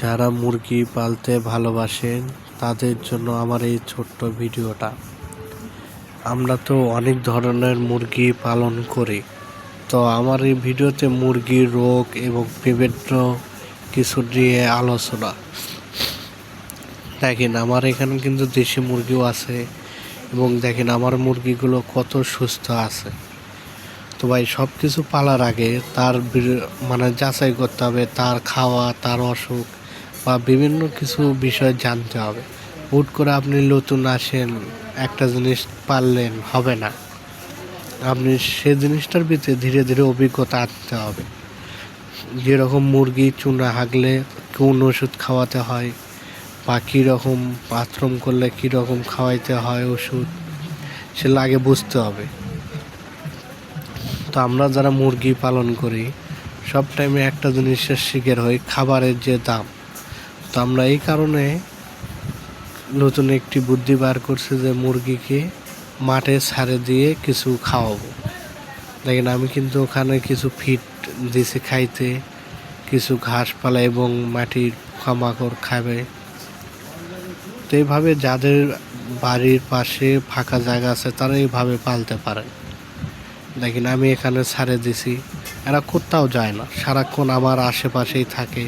যারা মুরগি পালতে ভালোবাসেন, তাদের জন্য আমার এই ছোট্ট ভিডিওটা। আমরা তো অনেক ধরনের মুরগি পালন করি। তো আমার এই ভিডিওতে মুরগির রোগ এবং বিভিন্ন কিছু নিয়ে আলোচনা। দেখেন, আমার এখানে কিন্তু দেশি মুরগিও আছে এবং দেখেন, আমার মুরগিগুলো কত সুস্থ আছে। তো ভাই সব কিছু পালার আগে তার মানে যাচাই করতে হবে, তার খাওয়া, তার অসুখ বা বিভিন্ন কিছু বিষয় জানতে হবে। হুট করে আপনি নতুন আসেন, একটা জিনিস পারলেন, হবে না। আপনি সে জিনিসটার ভিতরে ধীরে ধীরে অভিজ্ঞতা আনতে হবে। যেরকম মুরগি চুনা হাগলে কোন ওষুধ খাওয়াতে হয় বা কীরকম বাথরুম করলে কীরকম খাওয়াইতে হয় ওষুধ, সেগুলো আগে বুঝতে হবে। তো আমরা যারা মুরগি পালন করি, সব টাইমে একটা জিনিসের শিকার হই, খাবারের যে দাম। তো আমরা এই কারণে নতুন একটি বুদ্ধি বার করছি যে মুরগিকে মাঠে ছাড়ে দিয়ে কিছু খাওয়াবো। দেখেন, আমি কিন্তু ওখানে কিছু ফিট দিছি খাইতে, কিছু ঘাসপালা এবং মাটির পোকামাকড় খাবে। তো এইভাবে যাদের বাড়ির পাশে ফাঁকা জায়গা আছে, তারা এইভাবে পালতে পারেন। দেখেন আমি এখানে ছাড়ে দিছি। এরা কোথাও যায় না। সারাক্ষণ আমার আশেপাশেই থাকে।